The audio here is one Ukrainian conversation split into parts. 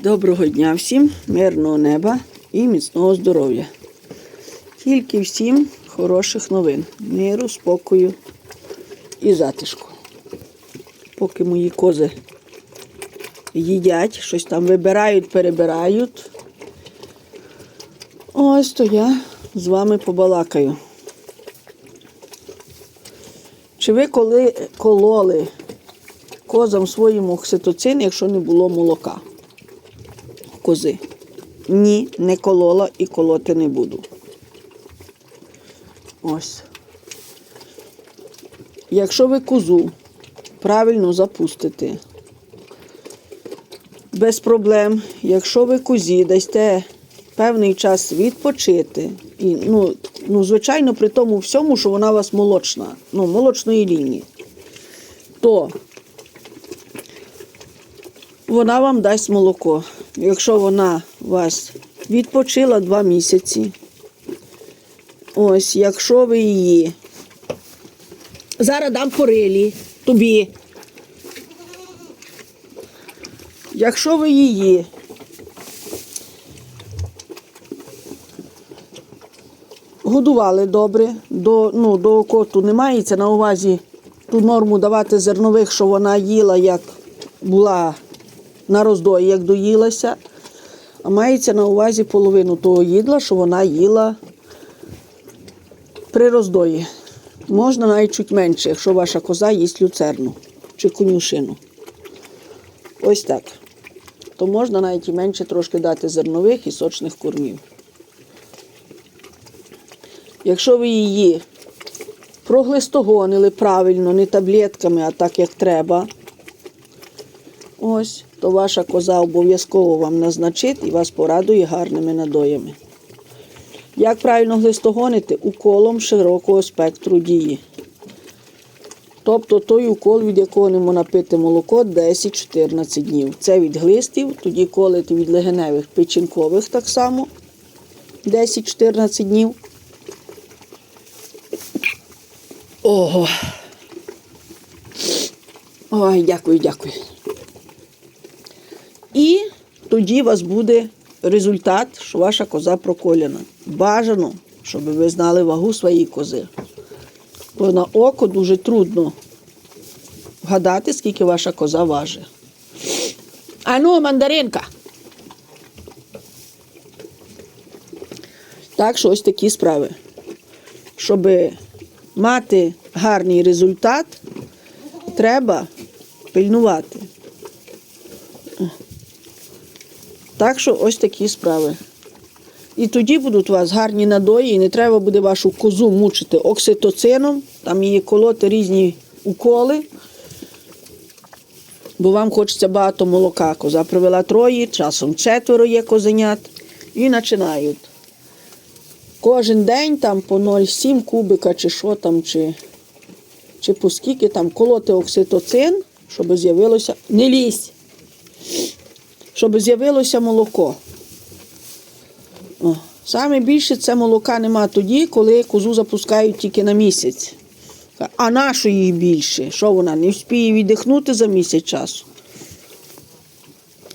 доброго дня всім, мирного неба і міцного здоров'я. Тільки всім хороших новин, миру, спокою і затишку. Поки мої кози їдять, щось там вибирають, перебирають. Ось то я з вами побалакаю. Чи ви коли кололи козам своїм окситоцин, якщо не було молока? Кози. Ні, не колола і колоти не буду. Ось. Якщо ви козу правильно запустите, без проблем, якщо ви козі дасте певний час відпочити, і, ну, ну, звичайно, при тому всьому, що вона у вас молочна, ну, молочної лінії, то вона вам дасть молоко. Якщо вона у вас відпочила два місяці, ось, якщо ви її зараз дам порилі тобі. Якщо ви її годували добре, до, ну, до коту не мається на увазі ту норму давати зернових, що вона їла, як була на роздої, як доїлася, а мається на увазі половину того їдла, що вона їла при роздої. Можна навіть чуть менше, якщо ваша коза їсть люцерну чи конюшину. Ось так. То можна навіть і менше трошки дати зернових і сочних кормів. Якщо ви її проглистогонили правильно, не таблетками, а так як треба, ось, то ваша коза обов'язково вам назначить і вас порадує гарними надоями. Як правильно глистогонити? Уколом широкого спектру дії. Тобто той укол, від якого не можна пити молоко 10-14 днів. Це від глистів, тоді колити від легеневих печінкових так само 10-14 днів. Ого. Ой, дякую, дякую. І тоді у вас буде результат, що ваша коза проколяна. Бажано, щоб ви знали вагу своєї кози. Бо на око дуже трудно вгадати, скільки ваша коза важить. Ану, мандаринка. Так що ось такі справи. Щоб мати гарний результат, треба пильнувати. Так що ось такі справи. І тоді будуть у вас гарні надої, і не треба буде вашу козу мучити окситоцином, там її колоти різні уколи, бо вам хочеться багато молока. Коза привела троє, часом четверо є козенят, і починають. Кожен день там по 0,7 кубика, чи що там, чи, чи по скільки там колоти окситоцин, щоб з'явилося. Не лізь! Щоб з'явилося молоко. О, Саме більше це молока нема тоді, коли козу запускають тільки на місяць. А нащо їй більше? Що вона не вспіє віддихнути за місяць часу?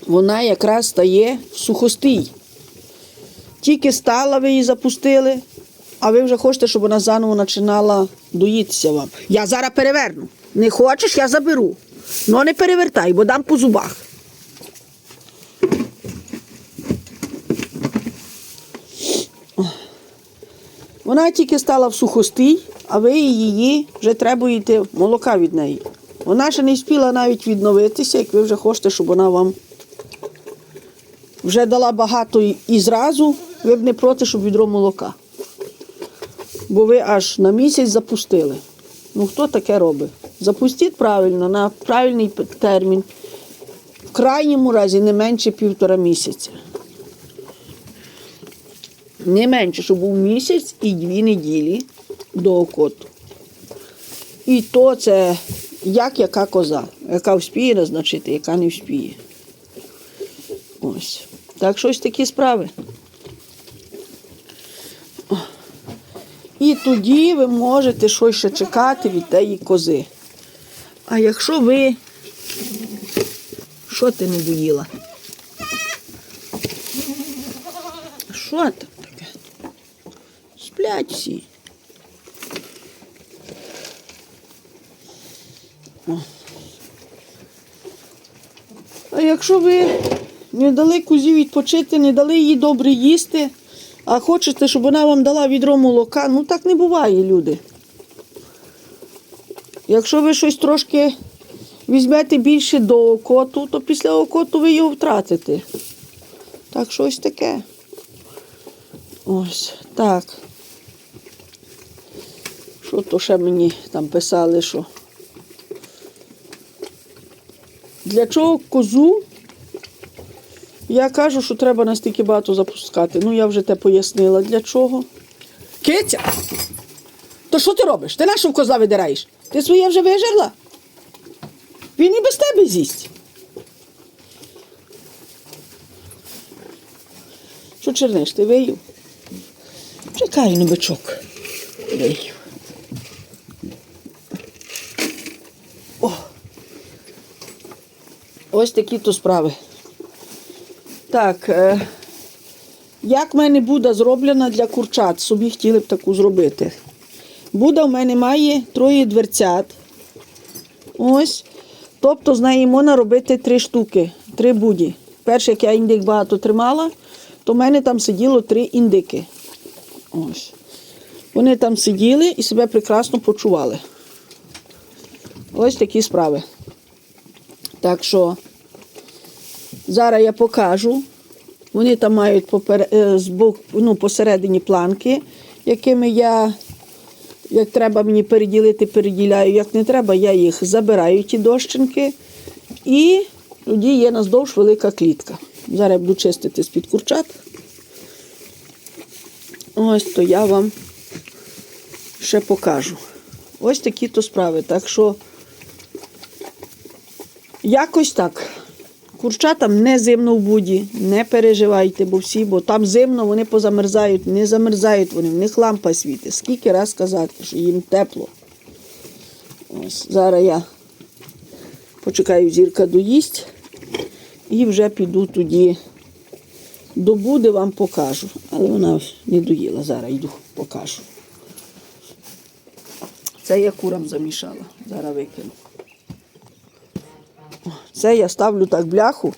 Вона якраз стає сухостій. Тільки стала, ви її запустили, а ви вже хочете, щоб вона заново починала доїтися вам. Я зараз переверну. Не хочеш, я заберу. Ну не перевертай, бо дам по зубах. Вона тільки стала в сухостій, а ви її вже требуєте молока від неї. Вона ще не встигла навіть відновитися, як ви вже хочете, щоб вона вам вже дала багато і зразу, ви б не проти, щоб відро молока. Бо ви аж на місяць запустили. Ну хто таке робить? Запустіть правильно, на правильний термін. В крайньому разі не менше півтора місяця. Не менше, щоб був місяць і дві неділі до окоту. І то це як яка коза, яка вспіє назначити, яка не вспіє. Ось. Так що ось такі справи. І тоді ви можете щось ще чекати від тієї кози. А якщо ви. Що ти не доїла? Що таке? Сплять всі. О. А якщо ви не дали кузі відпочити, не дали їй добре їсти, а хочете, щоб вона вам дала відро молока, ну так не буває, люди. Якщо ви щось трошки візьмете більше до окоту, то після окоту ви його втратите. Так, щось таке. Ось, так. Що то ще мені там писали, що. Для чого козу? Я кажу, що треба настільки багато запускати. Ну, я вже те пояснила. Для чого? Киця! То що ти робиш? Ти нашу козла видираєш? Ти своє вже вижерла? Він і без тебе з'їсть. Що черниш, ти виїв? Чекай на бичок. Виїв. Ось такі то справи. Так, е, як в мене Буда зроблена для курчат, собі хотіли б таку зробити. Буда в мене має троє дверцят. Ось. Тобто з неї можна робити три штуки, три буді. Перше, як я індик багато тримала, то в мене там сиділо три індики. Ось. Вони там сиділи і себе прекрасно почували. Ось такі справи. Так що зараз я покажу. Вони там мають попер... е, збок... ну, посередині планки, якими я, як треба мені переділити, переділяю. Як не треба, я їх забираю, ті дощинки. І тоді є наздовж велика клітка. Зараз я буду чистити з-під курчат. Ось то я вам ще покажу. Ось такі то справи. Так що якось так. Курчатам не зимно в буді, не переживайте, бо всі, бо там зимно вони позамерзають, не замерзають вони, в них лампа світить. Скільки раз сказати, що їм тепло. Ось зараз я почекаю, зірка доїсть і вже піду тоді до буди, вам покажу. Але вона не доїла, зараз йду, покажу. Це я курам замішала, зараз викину. Це я ставлю так бляху,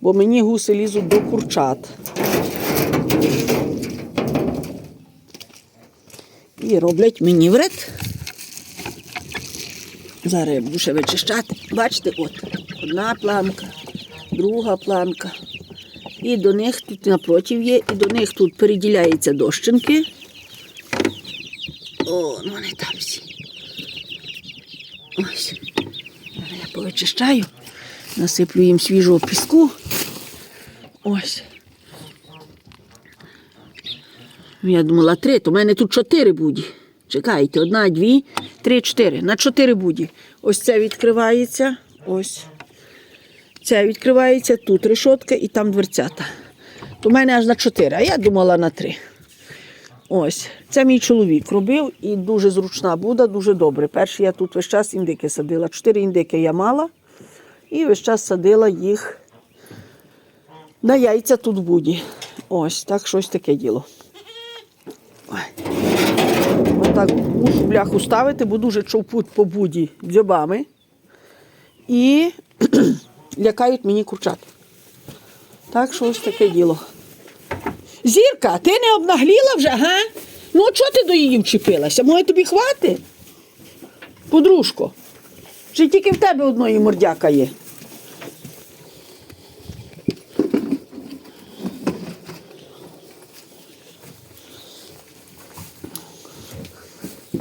бо мені гуси лізуть до курчат. І роблять мені вред. Зараз я буду ще вичищати. Бачите, от одна планка, друга планка. І до них тут напротив є, і до них тут переділяються дощинки. О, ну вони там всі. Ось. Я повичищаю, насиплю їм свіжого піску. Ось. Я думала три, то в мене тут чотири буді. Чекайте, одна, дві, три, чотири. На чотири буді. Ось це відкривається. Ось. Це відкривається, тут решотка і там дверцята. То в мене аж на чотири, а я думала на три. Ось, це мій чоловік робив і дуже зручна буда, дуже добре. Перший я тут весь час індики садила. Чотири індики я мала і весь час садила їх на яйця тут буді. Ось, так щось таке діло. Отак мушу бляху ставити, бо дуже човпуть по буді дзьобами. І лякають мені курчат. Так що ось таке діло. Зірка, ти не обнагліла вже, га? Ну, чого ти до її вчепилася? Може тобі хвати? Подружко. Чи тільки в тебе одної мордяка є?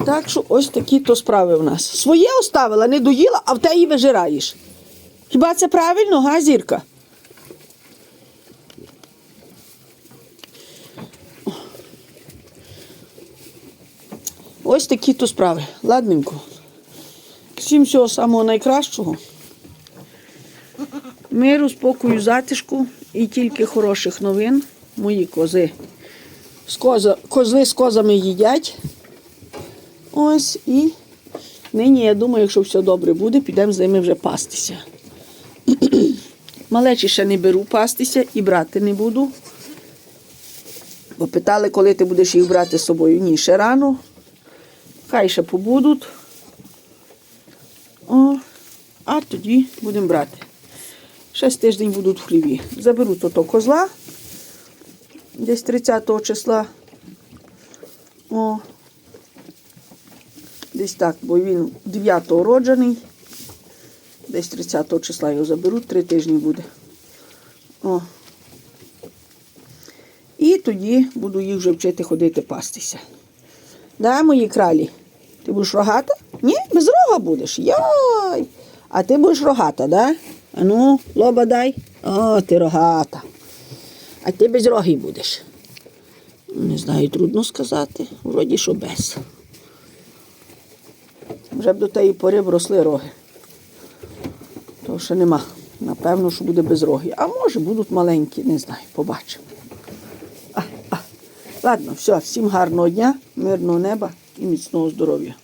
Так що ось такі то справи в нас. Своє оставила, не доїла, а в те її вижираєш. Хіба це правильно, га, зірка? Ось такі то справи. Ладненько. Всім всього самого найкращого. Миру, спокою, затишку і тільки хороших новин. Мої кози. З коза, козли з козами їдять. Ось і нині, я думаю, якщо все добре буде, підемо з ними вже пастися. Малечі ще не беру пастися і брати не буду. Бо питали, коли ти будеш їх брати з собою. Ні, ще рано. Хай ще побудуть. О, а тоді будемо брати. Ще тиждень будуть в хліві. Заберу то козла десь 30 числа. О, десь так, бо він 9-го роджений. Десь 30 числа його заберуть, три тижні буде. О. І тоді буду їх вже вчити ходити пастися. Да, мої кралі? Ти будеш рогата? Ні, без рога будеш. Йой! А ти будеш рогата, да? А ну, лоба дай. О, ти рогата. А ти без роги будеш. Не знаю, трудно сказати. Вроді, що без. Вже б до тієї пори вросли роги. То ще нема. Напевно, що буде без роги. А може будуть маленькі, не знаю, побачимо. А, а. Ладно, все, всім гарного дня, мирного неба і міцного здоров'я.